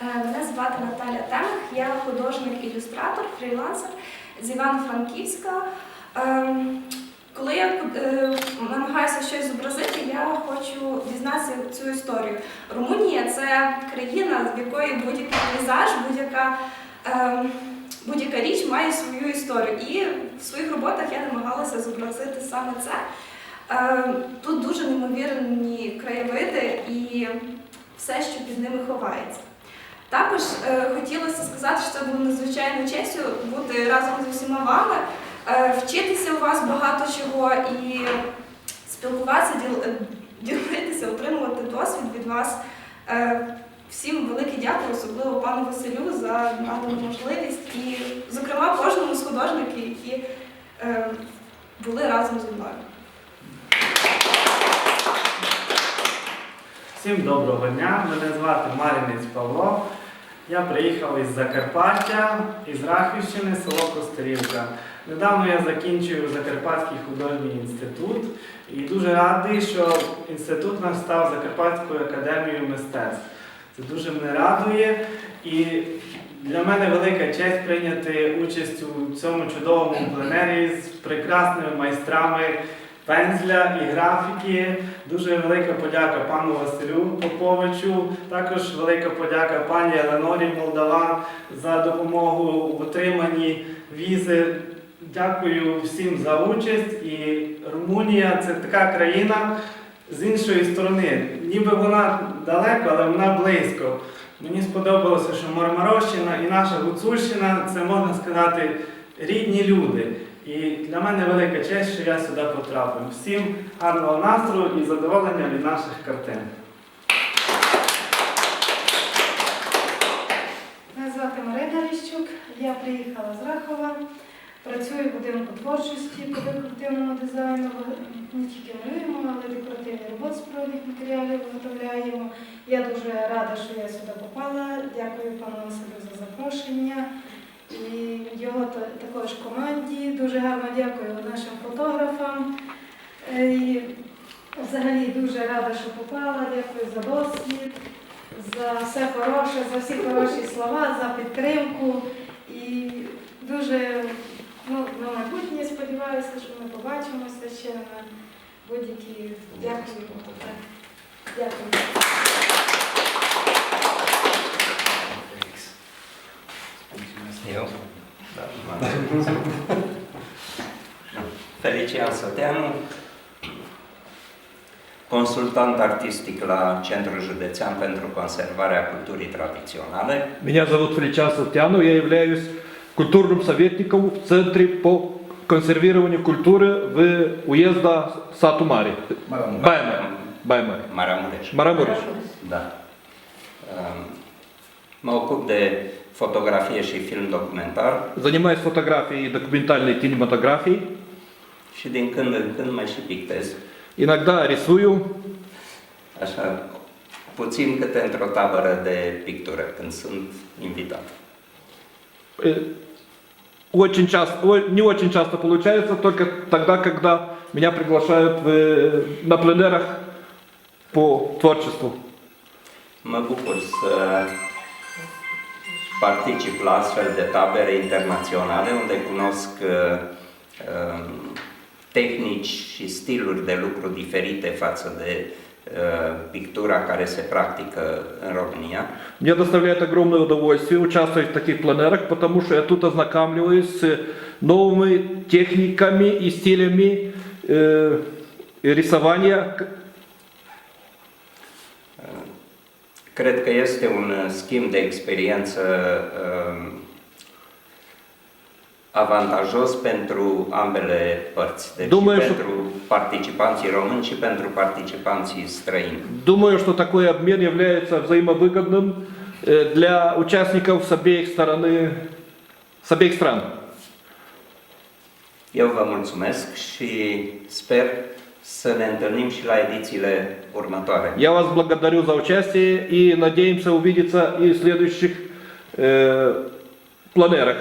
Е, Мене звати Наталя Темих, я художник-ілюстратор, фрілансер з Івано-Франківська. Ем, Коли я е, намагаюся щось зобразити, я хочу дізнатися цю історію. Румунія це країна, в якої будь-який пейзаж, будь-яка будь-яка річ має свою історію. І в своїх роботах я намагалася зобразити саме це. Тут дуже неймовірні краєвиди і все, що під ними ховається. Також е, хотілося сказати, що це було надзвичайно честю бути разом з усіма вами, е, вчитися у вас багато чого і спілкуватися, діл- е, ділитися, отримувати досвід від вас. Е, всім велике дякую, особливо пану Василю, за надану можливість і, зокрема, кожному з художників, які е, були разом зі мною. Всім доброго дня, мене звати Марінець Павло. Я приїхав із Закарпаття, із Рахівщини, село Костерівка. Недавно я закінчив Закарпатський художній інститут і дуже радий, що інститут наш став Закарпатською академією мистецтв. Це дуже мене радує і для мене велика честь прийняти участь у цьому чудовому пленері з прекрасними майстрами пензля і графіки. Дуже велика подяка пану Василю Поповичу. Також велика подяка пані Еленорі Молдаван за допомогу в отриманні візи. Дякую всім за участь. І Румунія це така країна з іншої сторони. Ніби вона далеко, але вона близько. Мені сподобалося, що Мармарощина і наша Гуцульщина це можна сказати рідні люди. І для мене велика честь, що я сюди потрапив. Всім гарного настрою і задоволення від наших картин. Мене звати Марина Ліщук, я приїхала з Рахова, працюю в будинку творчості по декоративному дизайну. Не тільки малюємо, але декоративні роботи з природних матеріалів виготовляємо. Я дуже рада, що я сюди попала. Дякую пану Василю за запрошення і його та- також команді. Дуже гарно дякую нашим фотографам. Е, І взагалі дуже рада, що попала. Дякую за досвід за все хороше, за всі хороші слова, за підтримку. І дуже ну, на майбутнє сподіваюся, що ми побачимося ще на будь-які. Дякую. Дякую. Eu? Da. Felician Săteanu, consultant artistic la Centrul Județean pentru Conservarea Culturii Tradiționale. Меня зовут Феличан Сатьянов, я являюсь культурным советником в Центре по консервированию культуры в уезда Сатумари. Баймер. Баймер. Maramureș. Марамуриш. Da. Um, Mă ocup de fotografie și film documentar Занимаюсь фотографией и документальной кинематографией. și din când în când mai și pictez. Иногда рисую, Așa, puțin câte într-o tabără de pictură când sunt invitat. Э, Очень часто, ой, не очень часто получается, только тогда, когда меня приглашают в, э, на пленерах по творчеству. Mă bucur să particip la astfel de tabere internaționale unde cunosc uh, um, tehnici și stiluri de lucru diferite față de uh, pictura care se practică în România. Мне доставляет огромное удовольствие участвовать в таких пленерах, потому что я тут ознакомливаюсь с новыми техниками и стилями э, рисования. Cred că este un uh, schimb de experiență um, avantajos pentru ambele părți, deci Думаю, și что- pentru participanții români și pentru participanții străini. Думаю, что такой обмен является взаимовыгодным э, для участников с обеих стороны, с обеих стран. Eu vă mulțumesc și sper să ne întâlnim și la edițiile următoare. Я вас благодарю за участие и надеемся увидеться и в следующих э, планерах.